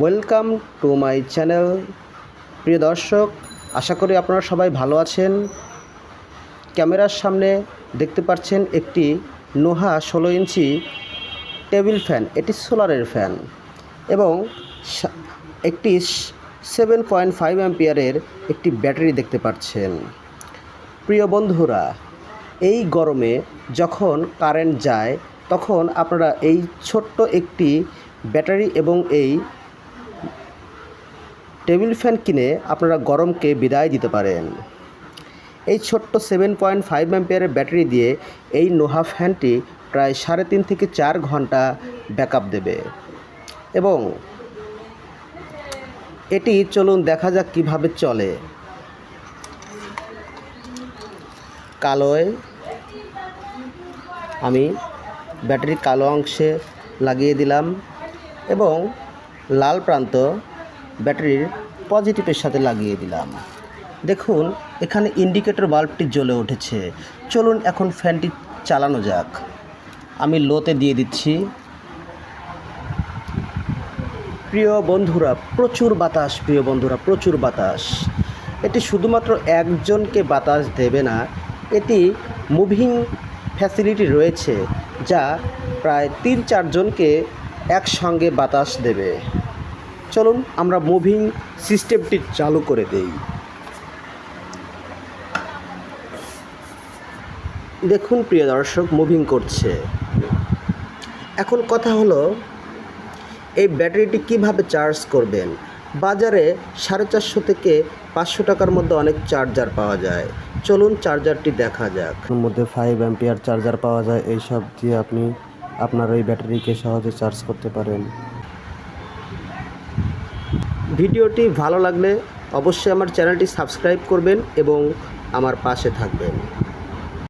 Welcome to my channel. প্রিয় দর্শক, আশা করি আপনারা সবাই ভালো আছেন। ক্যামেরার সামনে দেখতে পাচ্ছেন একটি নোহা ষোলো ইঞ্চি টেবিল ফ্যান, এটি সোলারের ফ্যান এবং একটি সেভেন পয়েন্ট ফাইভ অ্যাম্পিয়ারের একটি ব্যাটারি দেখতে পাচ্ছেন। প্রিয় বন্ধুরা, এই গরমে যখন কারেন্ট যায়, তখন আপনারা এই ছোট্ট একটি ব্যাটারি এবং এই টেবিল ফ্যান কিনে আপনারা গরমকে বিদায় দিতে পারেন। এই ছোট্ট সেভেন পয়েন্ট ফাইভ অ্যাম্পিয়ারের ব্যাটারি দিয়ে এই নোহা ফ্যানটি প্রায় সাড়ে তিন থেকে চার ঘণ্টা ব্যাকআপ দেবে। এবং এটি চলুন দেখা যাক কীভাবে চলে। কালোয় আমি ব্যাটারির কালো অংশে লাগিয়ে দিলাম এবং লাল প্রান্ত ব্যাটারির পজিটিভের সাথে লাগিয়ে দিলাম। দেখুন, এখানে ইন্ডিকেটর বাল্বটি জ্বলে উঠেছে। চলুন এখন ফ্যানটি চালানো যাক। আমি লোতে দিয়ে দিচ্ছি। প্রিয় বন্ধুরা, প্রচুর বাতাস, প্রিয় বন্ধুরা, প্রচুর বাতাস। এটি শুধুমাত্র একজনকে বাতাস দেবে না, এটি মুভিং ফ্যাসিলিটি রয়েছে, যা প্রায় তিন চারজনকে একসঙ্গে বাতাস দেবে। চলুন আমরা মুভিং সিস্টেমটি চালু করে দেই। দেখুন, প্রিয় দর্শক মুভিং করছে। এখন কথা হলো, এই ব্যাটারিটি কীভাবে চার্জ করবেন? বাজারে সাড়ে চারশো থেকে পাঁচশো টাকার মধ্যে অনেক চার্জার পাওয়া যায়। চলুন চার্জারটি দেখা যাক। এর মধ্যে ফাইভ অ্যাম্পিয়ার চার্জার পাওয়া যায়। এই সব দিয়ে আপনি আপনার ওই ব্যাটারিকে সহজে চার্জ করতে পারেন। ভিডিওটি ভালো লাগলে অবশ্যই আমার চ্যানেলটি সাবস্ক্রাইব করবেন এবং আমার পাশে থাকবেন।